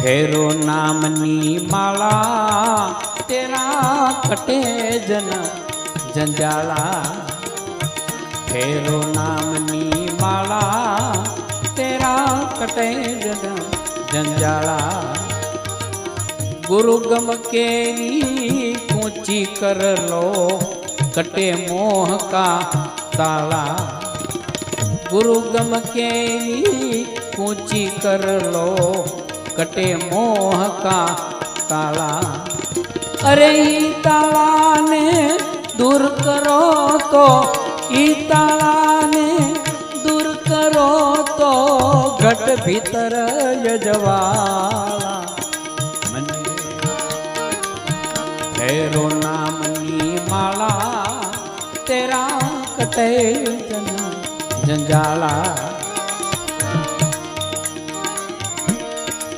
ફેરો નામની માળા તેરા કટે જન જંજાળા ફેરો નામની માળા તેરા કટે જન જંજાળા ગુરુ ગમ કેરી ઊંચી કર લો કટે મોહ કા તાળા ગુરુ ગમ કેરી ઊંચી કર લો कटे मोह का ताला। अरे ताला ने दूर करो तो ताला ने दूर करो तो घट भीतर यजवा तेरो नाम नी माला, तेरा कटे जना जंजाला।